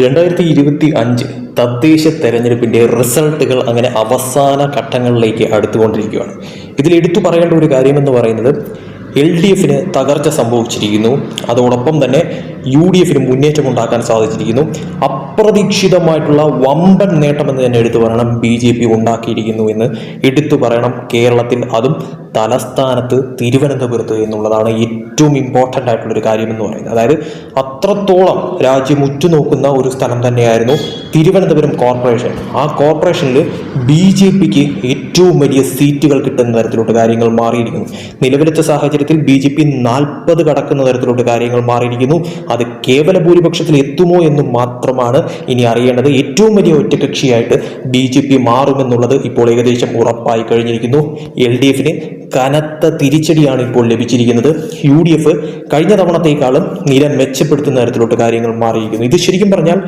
രണ്ടായിരത്തി ഇരുപത്തി അഞ്ച് തദ്ദേശ തെരഞ്ഞെടുപ്പിന്റെ റിസൾട്ടുകൾ അങ്ങനെ അവസാന ഘട്ടങ്ങളിലേക്ക് അടുത്തുകൊണ്ടിരിക്കുകയാണ്. ഇതിൽ എടുത്തു പറയേണ്ട ഒരു കാര്യമെന്ന് പറയുന്നത് എൽ ഡി എഫിന് തകർച്ച സംഭവിച്ചിരിക്കുന്നു. അതോടൊപ്പം തന്നെ യു ഡി എഫിന് മുന്നേറ്റം ഉണ്ടാക്കാൻ സാധിച്ചിരിക്കുന്നു. അപ്രതീക്ഷിതമായിട്ടുള്ള വമ്പൻ നേട്ടം എന്ന് തന്നെ എടുത്തു പറയണം ബി ജെ പി ഉണ്ടാക്കിയിരിക്കുന്നു എന്ന്. എടുത്തു പറയണം കേരളത്തിൽ അതും തലസ്ഥാനത്ത് തിരുവനന്തപുരത്ത് എന്നുള്ളതാണ് ഏറ്റവും ഇമ്പോർട്ടന്റ് ആയിട്ടുള്ളൊരു കാര്യം എന്ന് പറയുന്നത്. അതായത് അത്രത്തോളം രാജ്യം ഉറ്റുനോക്കുന്ന ഒരു സ്ഥലം തന്നെയായിരുന്നു തിരുവനന്തപുരം കോർപ്പറേഷൻ. ആ കോർപ്പറേഷനിൽ ബി ജെ പിക്ക് ഏറ്റവും വലിയ സീറ്റുകൾ കിട്ടുന്ന തരത്തിലോട്ട് കാര്യങ്ങൾ മാറിയിരിക്കുന്നു. നിലവിലത്തെ സാഹചര്യത്തിൽ ബി ജെ പി നാൽപ്പത് കടക്കുന്ന തരത്തിലോട്ട് കാര്യങ്ങൾ മാറിയിരിക്കുന്നു. അത് കേവല ഭൂരിപക്ഷത്തിൽ എത്തുമോ എന്ന് മാത്രമാണ് ഇനി അറിയേണ്ടത്. ഏറ്റവും വലിയ ഒറ്റകക്ഷിയായിട്ട് ബി ജെ പി മാറുമെന്നുള്ളത് ഇപ്പോൾ ഏകദേശം ഉറപ്പായി കഴിഞ്ഞിരിക്കുന്നു. എൽ ഡി എഫിന് കനത്ത തിരിച്ചടിയാണ് ഇപ്പോൾ ലഭിച്ചിരിക്കുന്നത്. യു ഡി എഫ് കഴിഞ്ഞ തവണത്തേക്കാളും നില മെച്ചപ്പെടുത്തുന്ന തരത്തിലോട്ട് കാര്യങ്ങൾ മാറിയിരിക്കുന്നു. ഇത് ശരിക്കും പറഞ്ഞാൽ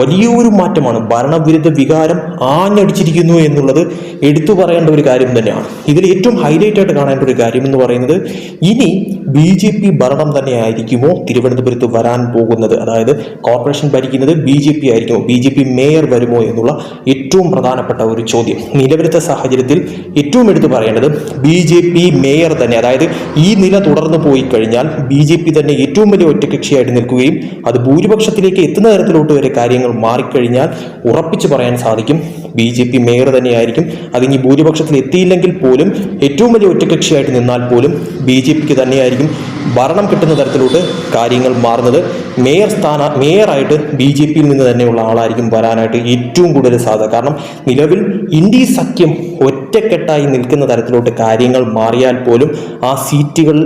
വലിയൊരു മാറ്റമാണ്. ഭരണവിരുദ്ധ വികാരം ആഞ്ഞടിച്ചിരിക്കുന്നു എന്നുള്ളത് എടുത്തു പറയേണ്ട ഒരു കാര്യം തന്നെയാണ്. ഇതിൽ ഏറ്റവും ഹൈലൈറ്റ് ആയിട്ട് കാണേണ്ട ഒരു കാര്യം എന്ന് പറയുന്നത് ഇനി ബി ജെ പി ഭരണം തന്നെയായിരിക്കുമോ തിരുവനന്തപുരത്ത് വരാൻ പോകുന്നത്? അതായത് കോർപ്പറേഷൻ ഭരിക്കുന്നത് ബി ജെ പി ആയിരിക്കുമോ ബി ജെ പി മേയർ വരുമോ എന്നുള്ള ഏറ്റവും പ്രധാനപ്പെട്ട ഒരു ചോദ്യം. നിലവിലത്തെ സാഹചര്യത്തിൽ ഏറ്റവും എടുത്തു പറയേണ്ടത് ബി ജെ പി മേയർ തന്നെ. അതായത് ഈ നില തുടർന്നു പോയി കഴിഞ്ഞാൽ ബി ജെ പി തന്നെ ഏറ്റവും വലിയ ഒറ്റകക്ഷിയായിട്ട് നിൽക്കുകയും അത് ഭൂരിപക്ഷത്തിലേക്ക് എത്തുന്ന തരത്തിലോട്ട് വരെ കാര്യങ്ങൾ മാറിക്കഴിഞ്ഞാൽ ഉറപ്പിച്ചു പറയാൻ സാധിക്കും. ബി ജെ പി മേയർ തന്നെയായിരിക്കും. അതിനി ഭൂരിപക്ഷത്തിൽ എത്തിയില്ലെങ്കിൽ പോലും ഏറ്റവും വലിയ ഒറ്റകക്ഷിയായിട്ട് നിന്നാൽ പോലും ബി ജെ പിക്ക് തന്നെയായിരിക്കും ഭരണം കിട്ടുന്ന തരത്തിലോട്ട് കാര്യങ്ങൾ മാറുന്നത്. മേയർ സ്ഥാന മേയറായിട്ട് ബി ജെ പിയിൽ നിന്ന് തന്നെയുള്ള ആളായിരിക്കും വരാനായിട്ട് ഏറ്റവും കൂടുതൽ സാധ്യത. കാരണം നിലവിൽ ഇന്ത്യ സഖ്യം ഒറ്റക്കെട്ടായി നിൽക്കുന്ന തരത്തിലോട്ട് കാര്യങ്ങൾ മാറിയാൽ പോലും ആ സീറ്റുകൾ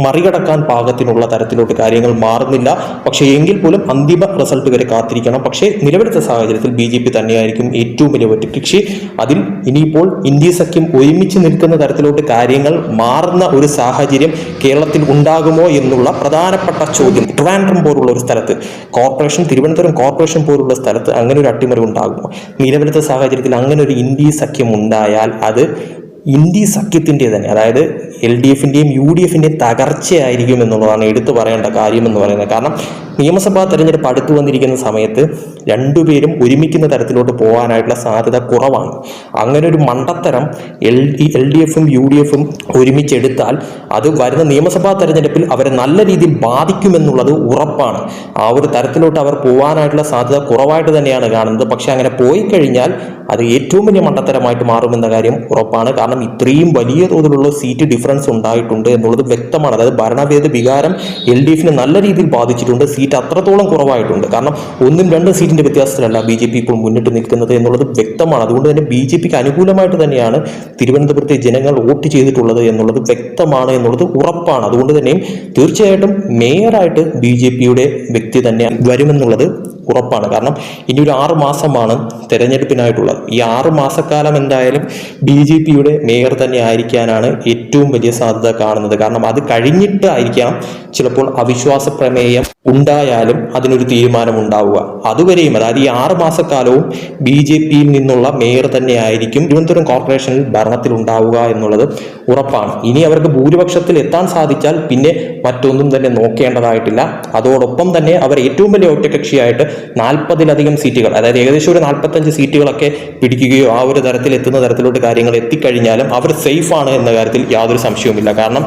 മറികടക്കാൻ പാകത്തിനുള്ള തരത്തിലോട്ട് കാര്യങ്ങൾ മാറുന്നില്ല. പക്ഷേ എങ്കിൽ പോലും അന്തിമ റിസൾട്ട് വരെ കാത്തിരിക്കണം. പക്ഷേ നിലവിലത്തെ സാഹചര്യത്തിൽ ബി ജെ പി തന്നെയായിരിക്കും ഏറ്റവും വലിയ ഒറ്റ കക്ഷി അതിൽ ഇനിയിപ്പോൾ ഇന്ത്യ സഖ്യം ഒരുമിച്ച് നിൽക്കുന്ന തരത്തിലോട്ട് കാര്യങ്ങൾ മാറുന്ന ഒരു സാഹചര്യം കേരളത്തിൽ ഉണ്ടാകുമോ എന്നുള്ള പ്രധാനപ്പെട്ട ചോദ്യം ട്രിവാൻഡ്രം പോലുള്ള ഒരു സ്ഥലത്ത് കോർപ്പറേഷൻ തിരുവനന്തപുരം കോർപ്പറേഷൻ പോലുള്ള സ്ഥലത്ത് അങ്ങനെ ഒരു അട്ടിമറി ഉണ്ടാകുമോ? നിലവിലത്തെ സാഹചര്യത്തിൽ അങ്ങനെ ഒരു ഇന്ത്യ സഖ്യം ഉണ്ടായാൽ അത് ഇന്ത്യ സഖ്യത്തിന്റെ തന്നെ അതായത് എൽ ഡി എഫിന്റെയും യു ഡി എഫിന്റെയും തകർച്ചയായിരിക്കും എന്നുള്ളതാണ് എടുത്തു പറയേണ്ട കാര്യം എന്ന് പറയുന്നത്. കാരണം നിയമസഭാ തെരഞ്ഞെടുപ്പ് അടുത്തു വന്നിരിക്കുന്ന സമയത്ത് രണ്ടുപേരും ഒരുമിക്കുന്ന തരത്തിലോട്ട് പോകാനായിട്ടുള്ള സാധ്യത കുറവാണ്. അങ്ങനെ ഒരു മണ്ടത്തരം എൽ ഡി എൽ ഡി എഫും യു ഡി എഫും ഒരുമിച്ചെടുത്താൽ അത് വരുന്ന നിയമസഭാ തെരഞ്ഞെടുപ്പിൽ അവരെ നല്ല രീതിയിൽ ബാധിക്കുമെന്നുള്ളത് ഉറപ്പാണ്. ആ ഒരു തരത്തിലോട്ട് അവർ പോകാനായിട്ടുള്ള സാധ്യത കുറവായിട്ട് തന്നെയാണ് കാണുന്നത്. പക്ഷേ അങ്ങനെ പോയി കഴിഞ്ഞാൽ അത് ഏറ്റവും വലിയ മണ്ടത്തരമായിട്ട് മാറുമെന്ന കാര്യം ഉറപ്പാണ്. കാരണം ഇത്രയും വലിയ തോതിലുള്ള സീറ്റ് ഡിഫറൻസ് ഉണ്ടായിട്ടുണ്ട് എന്നുള്ളത് വ്യക്തമാണ്. അതായത് ഭരണഭേദ വികാരം എൽ ഡി എഫിനെ നല്ല രീതിയിൽ ബാധിച്ചിട്ടുണ്ട്. സീറ്റ് അത്രത്തോളം കുറവായിട്ടുണ്ട്. കാരണം ഒന്നും രണ്ടും സീറ്റിന്റെ വ്യത്യാസത്തിലല്ല ബി ജെ പി ഇപ്പോൾ മുന്നിട്ട് നിൽക്കുന്നത് എന്നുള്ളത് വ്യക്തമാണ്. അതുകൊണ്ട് തന്നെ ബി ജെ പിക്ക് അനുകൂലമായിട്ട് തന്നെയാണ് തിരുവനന്തപുരത്തെ ജനങ്ങൾ വോട്ട് ചെയ്തിട്ടുള്ളത് എന്നുള്ളത് വ്യക്തമാണ് എന്നുള്ളത് ഉറപ്പാണ്. അതുകൊണ്ട് തന്നെയും തീർച്ചയായിട്ടും മേയറായിട്ട് ബി ജെ പിയുടെ വ്യക്തി തന്നെ വരുമെന്നുള്ളത് ഉറപ്പാണ്. കാരണം ഇനി ഒരു ആറ് മാസമാണ് തെരഞ്ഞെടുപ്പിനായിട്ടുള്ളത്. ഈ ആറ് മാസക്കാലം എന്തായാലും ബി ജെ പിയുടെ മേയർ തന്നെ ആയിരിക്കാനാണ് ഏറ്റവും വലിയ സാധ്യത കാണുന്നത്. കാരണം അത് കഴിഞ്ഞിട്ട് കഴിഞ്ഞിട്ടായിരിക്കാം ചിലപ്പോൾ അവിശ്വാസ പ്രമേയം ഉണ്ടായാലും അതിനൊരു തീരുമാനം ഉണ്ടാവുക അതുവരെയും അതായത് ഈ ആറ് മാസക്കാലവും ബി ജെ പിയിൽ നിന്നുള്ള മേയർ തന്നെയായിരിക്കും തിരുവനന്തപുരം കോർപ്പറേഷനിൽ ഭരണത്തിൽ ഉണ്ടാവുക എന്നുള്ളത് ഉറപ്പാണ്. ഇനി അവർക്ക് ഭൂരിപക്ഷത്തിൽ എത്താൻ സാധിച്ചാൽ പിന്നെ മറ്റൊന്നും തന്നെ നോക്കേണ്ടതായിട്ടില്ല. അതോടൊപ്പം തന്നെ അവർ ഏറ്റവും വലിയ ഒറ്റകക്ഷിയായിട്ട് നാൽപ്പതിലധികം സീറ്റുകൾ അതായത് ഏകദേശം ഒരു നാൽപ്പത്തഞ്ച് സീറ്റുകളൊക്കെ പിടിക്കുകയോ ആ ഒരു തരത്തിൽ എത്തുന്ന തരത്തിലോട്ട് കാര്യങ്ങൾ എത്തിക്കഴിഞ്ഞാലും അവർ സേഫാണ് എന്ന കാര്യത്തിൽ യാതൊരു സംശയവുമില്ല. കാരണം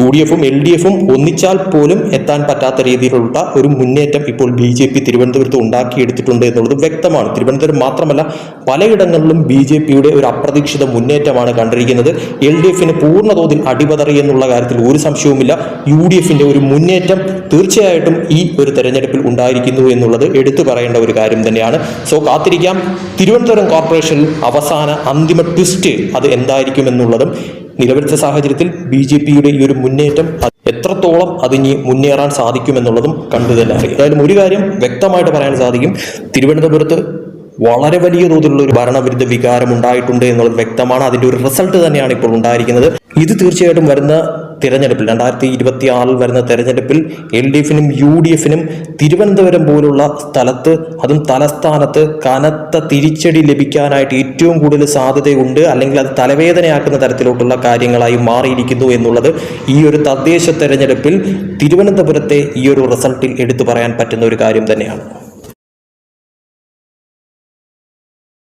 യു ഡി എഫും എൽ ഡി എഫും ഒന്നിച്ചാൽ പോലും എത്താൻ പറ്റാത്ത രീതിയിലുള്ള ഒരു മുന്നേറ്റം ഇപ്പോൾ ബി ജെ പി തിരുവനന്തപുരത്ത് ഉണ്ടാക്കിയെടുത്തിട്ടുണ്ട് എന്നുള്ളത് വ്യക്തമാണ്. തിരുവനന്തപുരം മാത്രമല്ല പലയിടങ്ങളിലും ബി ജെ പിയുടെ ഒരു അപ്രതീക്ഷിത മുന്നേറ്റമാണ് കണ്ടിരിക്കുന്നത്. എൽ ഡി എഫിന് പൂർണതോതിൽ അടിപതറി എന്നുള്ള കാര്യത്തിൽ ഒരു സംശയവുമില്ല. യു ഡി എഫിന്റെ ഒരു മുന്നേറ്റം തീർച്ചയായിട്ടും ഈ ഒരു തെരഞ്ഞെടുപ്പിൽ ഉണ്ടായിരിക്കുന്നു എന്നുള്ളത് എടുത്തു പറയേണ്ട ഒരു കാര്യം തന്നെയാണ്. സോ കാത്തിരിക്കാം. തിരുവനന്തപുരം കോർപ്പറേഷനിൽ അവസാന അന്തിമ ട്വിസ്റ്റ് അത് എന്തായിരിക്കും എന്നുള്ളതും നിലവിലത്തെ സാഹചര്യത്തിൽ ബി ജെ പിയുടെ ഈ ഒരു മുന്നേറ്റം എത്രത്തോളം അതിനി മുന്നേറാൻ സാധിക്കുമെന്നുള്ളതും കണ്ടു തന്നെ അറിയാം. എന്തായാലും ഒരു കാര്യം വ്യക്തമായിട്ട് പറയാൻ സാധിക്കും. തിരുവനന്തപുരത്ത് വളരെ വലിയ തോതിലുള്ള ഒരു ഭരണവിരുദ്ധ വികാരം ഉണ്ടായിട്ടുണ്ട് എന്നുള്ളത് വ്യക്തമാണ്. അതിന്റെ ഒരു റിസൾട്ട് തന്നെയാണ് ഇപ്പോൾ ഉണ്ടായിരിക്കുന്നത്. ഇത് തീർച്ചയായിട്ടും വരുന്ന തിരഞ്ഞെടുപ്പിൽ രണ്ടായിരത്തി ഇരുപത്തി ആറിൽ വരുന്ന തെരഞ്ഞെടുപ്പിൽ എൽ ഡി എഫിനും യു ഡി എഫിനും തിരുവനന്തപുരം പോലുള്ള സ്ഥലത്ത് അതും തലസ്ഥാനത്ത് കനത്ത തിരിച്ചടി ലഭിക്കാനായിട്ട് ഏറ്റവും കൂടുതൽ സാധ്യതയുണ്ട്. അല്ലെങ്കിൽ അത് തലവേദനയാക്കുന്ന തരത്തിലോട്ടുള്ള കാര്യങ്ങളായി മാറിയിരിക്കുന്നു എന്നുള്ളത് ഈ ഒരു തദ്ദേശ തെരഞ്ഞെടുപ്പിൽ തിരുവനന്തപുരത്തെ ഈ ഒരു റിസൾട്ടിൽ എടുത്തു പറയാൻ പറ്റുന്ന ഒരു കാര്യം തന്നെയാണ്.